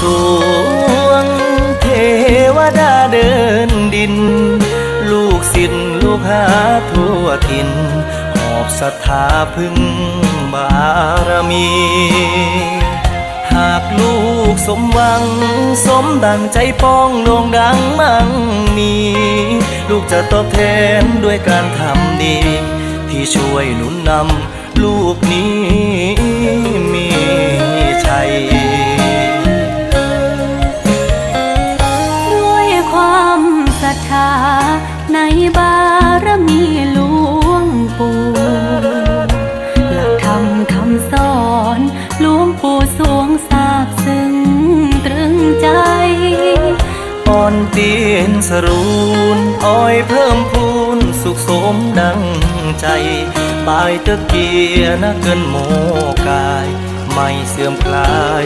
สวง เทวดาเดินดิน ลูกศิษย์ลูกหาทั่วถิ่นหอบศรัทธาพึ่งบารมี หากลูกสมหวัง สมดังใจป้องโด่งดังมั่งมีลูกจะตอบแทนด้วยการทำดี ที่ช่วยหนุนนำลูกนี้ หลวงปู่สวงทราบซึ้งตรึงใจ อ่อนเตียนสรูนอ้อยเพิ่มพูนสุขสมดังใจปายตะเกียนะเกินโมกาย ไม่เสื่อมคลาย